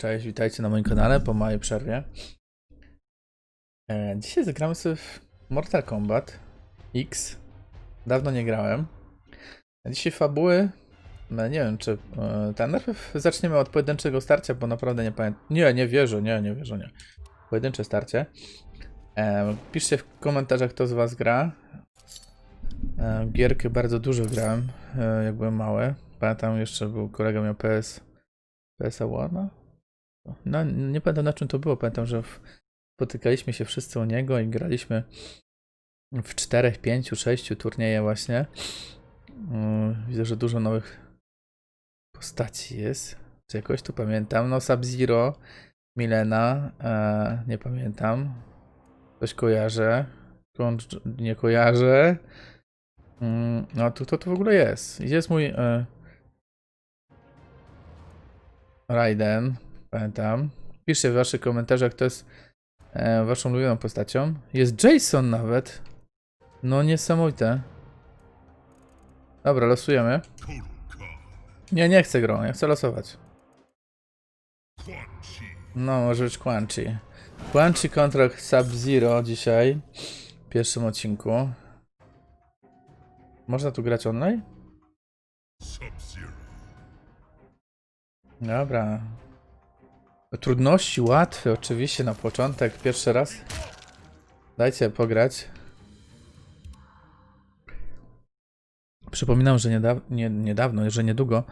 Cześć, witajcie na moim kanale po małej przerwie. E, dzisiaj zagramy sobie w Mortal Kombat X. Dawno nie grałem. Dzisiaj fabuły. No, nie wiem, czy. E, ten najpierw zaczniemy od pojedynczego starcia, bo naprawdę nie pamiętam. Nie, nie wierzę, nie, nie wierzę, nie. Pojedyncze starcie. E, piszcie w komentarzach, kto z Was gra. E, gierkę bardzo dużo grałem, e, jak byłem mały. Pamiętam jeszcze był kolega miał PS. PS One? No, nie pamiętam na czym to było. Pamiętam, że spotykaliśmy się wszyscy u niego i graliśmy w czterech, pięciu, sześciu turnieje właśnie. Yy, Widzę, że dużo nowych postaci jest. Czy jakoś tu pamiętam? No Sub-Zero, Milena, e, nie pamiętam. Coś kojarzę. Nie kojarzę. Mm, No tu to, to w ogóle jest. Gdzie jest mój... E, Raiden, pamiętam. Piszcie w waszych komentarzach, kto jest e, waszą ulubioną postacią. Jest Jason nawet. No niesamowite. Dobra, losujemy. Nie, nie chcę grą, ja chcę losować. No, może być Quan Chi. Quan Chi kontra Sub-Zero dzisiaj. W pierwszym odcinku. Można tu grać online? Dobra. Trudności łatwe, oczywiście na początek, pierwszy raz. Dajcie pograć. Przypominam, że niedaw nie, niedawno, że niedługo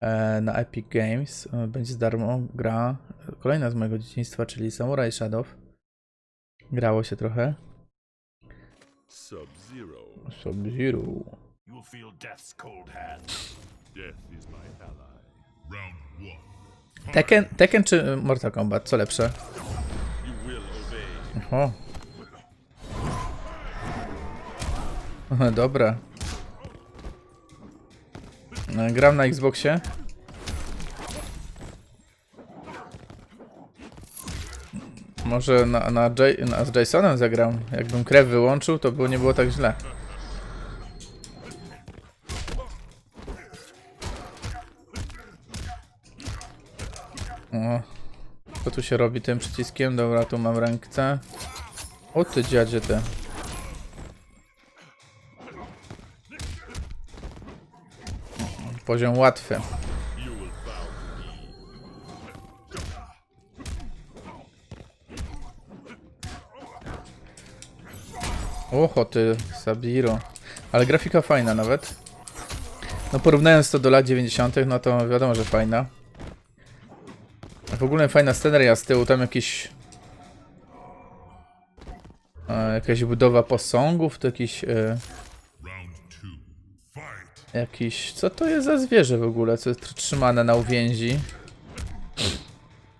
e, na Epic Games e, będzie za darmo gra e, kolejna z mojego dzieciństwa, czyli Samurai Shadow. Grało się trochę. Sub-Zero. Sub-Zero. You'll feel death's cold hand. Death is my ally. Round one. Tekken, Tekken czy Mortal Kombat? Co lepsze? You will obey. O. Aha, Dobra. E, Gram na Xboxie. Może na, na, Jay, na z Jasonem zagram. Jakbym krew wyłączył, to by nie było tak źle. Co tu się robi tym przyciskiem? Dobra, tu mam rękę. O ty dziadzie te. Poziom łatwy. Oho ty, Sabiro. Ale grafika fajna nawet. No porównując to do lat 90 no to wiadomo, że fajna. W ogóle fajna sceneria z tyłu, tam jakiś... E, jakaś budowa posągów, to jakiś... E, jakiś... Co to jest za zwierzę w ogóle, co jest tr- trzymane na uwięzi?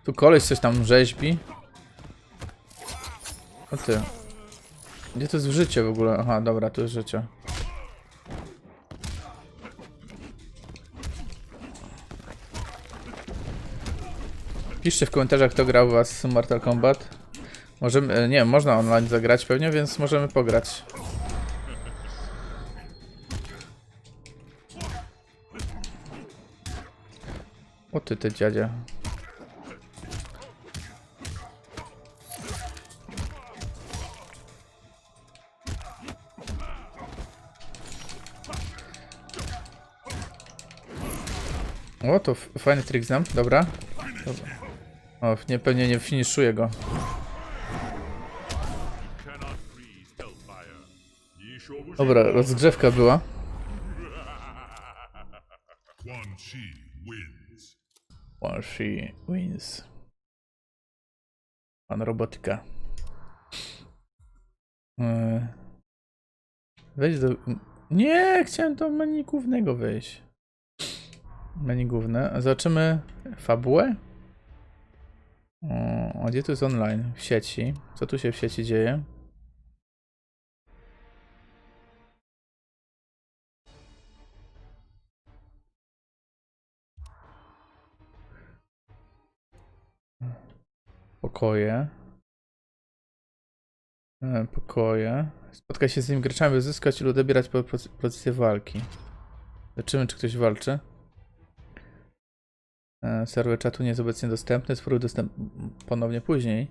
Tu koleś coś tam rzeźbi. O ty. Gdzie to jest życie w ogóle? Aha, dobra, tu jest życie. Piszcie w komentarzach, kto grał was Mortal Kombat. Możemy, e, nie, można online zagrać pewnie, więc możemy pograć. O ty, ty dziadzie. O, to fajny trik znam, dobra. dobra. O, nie, pewnie nie finiszuję go. Dobra, rozgrzewka była. While she wins. Pan robotyka. Eee. Wejdź do... Nie, chciałem do menu głównego wejść. Menu główne. Zobaczymy fabułę. O, a gdzie to jest online? W sieci. Co tu się w sieci dzieje? Pokoje. E, Pokoje. Spotkaj się z tymi graczami, by zyskać lub odebierać po pozy- pozycję walki. Zobaczymy, czy ktoś walczy. E, Serwer czatu nie jest obecnie dostępny, spróbuj dostęp ponownie później.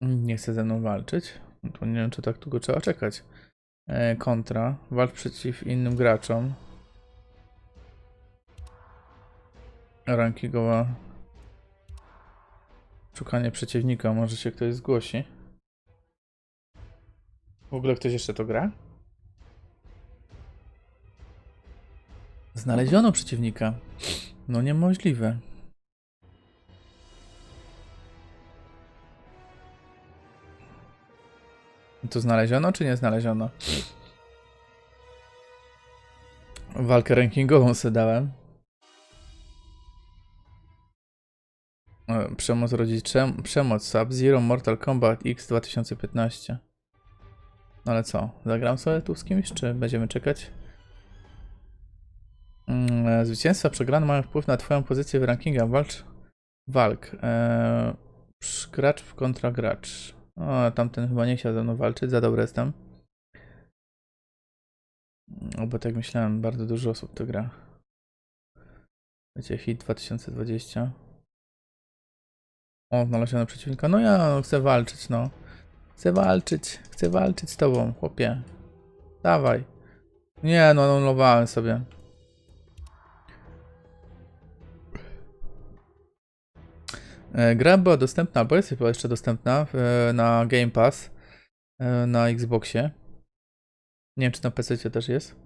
Nie chce ze mną walczyć. To nie wiem, czy tak długo trzeba czekać. E, kontra. Walcz przeciw innym graczom. Rankingowa. Szukanie przeciwnika. Może się ktoś zgłosi. W ogóle ktoś jeszcze to gra? Znaleziono przeciwnika. No niemożliwe. To znaleziono czy nie znaleziono? Walkę rankingową sobie Przemoc rodzicem, przemoc Sub-Zero Mortal Kombat X 2015. No ale co, zagram sobie tu z kimś, czy będziemy czekać? Mm, e, Zwycięstwa przegrane mają wpływ na twoją pozycję w rankingach. Walcz. Walk. Eee, gracz kontra gracz. O, tamten chyba nie chciał ze mną walczyć, za dobry jestem. O, bo tak myślałem, bardzo dużo osób to gra. Będzie hit 2020. O, znaleziono przeciwnika. No ja chcę walczyć, no. Chcę walczyć, chcę walczyć z tobą, chłopie. Dawaj. Nie, no, anulowałem sobie. Gra była dostępna, albo jest chyba jeszcze dostępna w, na Game Pass e, na Xboxie. Nie wiem, czy na PC też jest.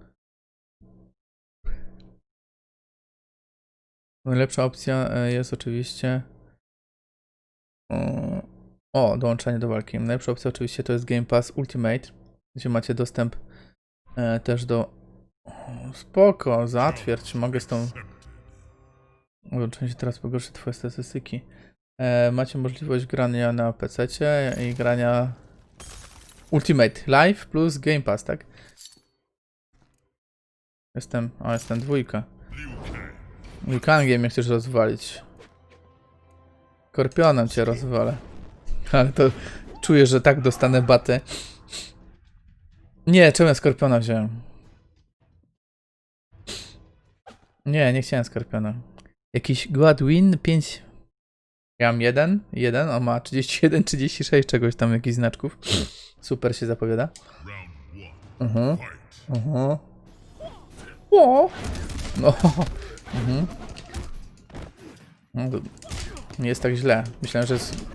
Najlepsza opcja e, jest oczywiście. O, dołączanie do walki. Najlepsza opcja oczywiście to jest Game Pass Ultimate, gdzie macie dostęp e, też do. Spoko, zatwierdź, mogę z tą. Oczywiście teraz pogorszy twoje statystyki. E, macie możliwość grania na PC i grania Ultimate Live plus Game Pass, tak? Jestem, o jestem dwójka. Liu Kangiem mnie chcesz rozwalić. Skorpionem cię rozwalę. Ale to czuję, że tak dostanę batę. Nie, czemu ja Skorpiona wziąłem? Nie, nie chciałem Skorpiona. Jakiś Gladwin 5 ja mam jeden, jeden, on ma 31, 36 czegoś tam, jakichś znaczków. Super się zapowiada. Mhm, mhm. O! No. Mhm. No, Nie jest tak źle. Myślałem, że jest...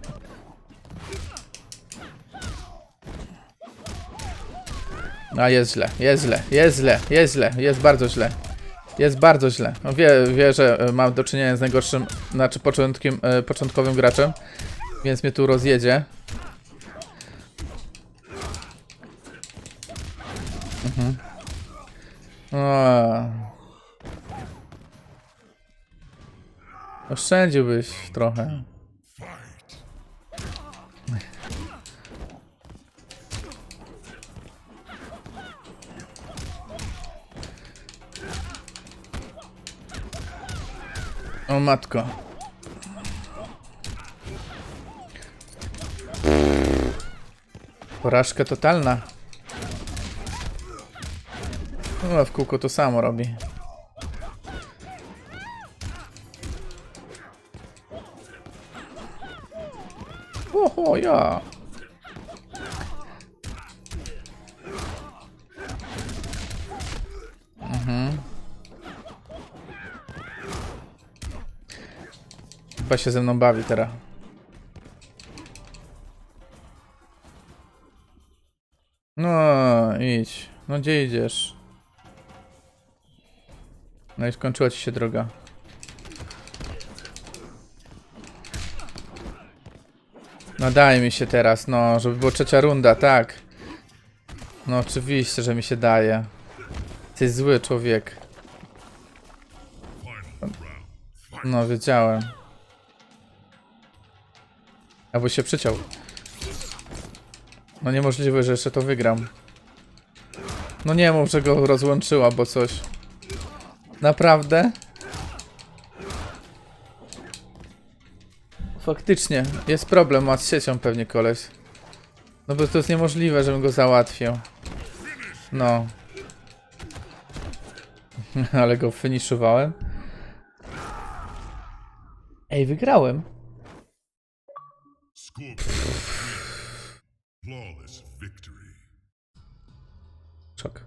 A jest źle, jest źle, jest źle, jest źle, jest bardzo źle. Jest bardzo źle. No wie, wie, że e, mam do czynienia z najgorszym, znaczy początkiem, e, początkowym graczem, więc mnie tu rozjedzie. Mhm. A. Oszczędziłbyś trochę. O matko. Porażka totalna. No, w kółko to samo robi. Oho, ja. Chyba się ze mną bawi teraz. No, idź. No gdzie idziesz? No i skończyła ci się droga. No daj mi się teraz, no, żeby była trzecia runda, tak. No oczywiście, że mi się daje. Ty zły człowiek. No, wiedziałem. Albo się przyciął. No niemożliwe, że jeszcze to wygram. No nie mów, że go rozłączyła, bo coś. Naprawdę? Faktycznie, jest problem, ma z siecią pewnie koleś. No bo to jest niemożliwe, żebym go załatwił. No. Ale go finiszowałem. Ej, wygrałem. Szok.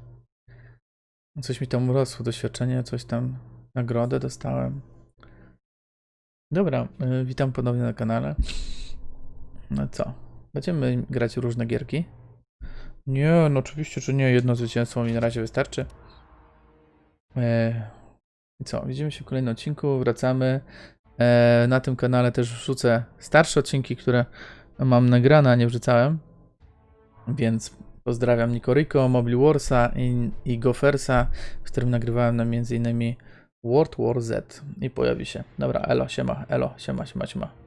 Coś mi tam urosło, doświadczenie, coś tam, nagrodę dostałem. Dobra, y, witam ponownie na kanale. No co, będziemy grać różne gierki? Nie, no oczywiście, że nie, jedno zwycięstwo mi na razie wystarczy. E, I co, widzimy się w kolejnym odcinku, wracamy. E, na tym kanale też wrzucę starsze odcinki, które mam nagrane, a nie wrzucałem. Więc Pozdrawiam Nikoriko, Mobile Warsa i, i Gofersa, z którym nagrywałem na m.in. World War Z i pojawi się. Dobra, elo, siema, elo, siema, siema, siema.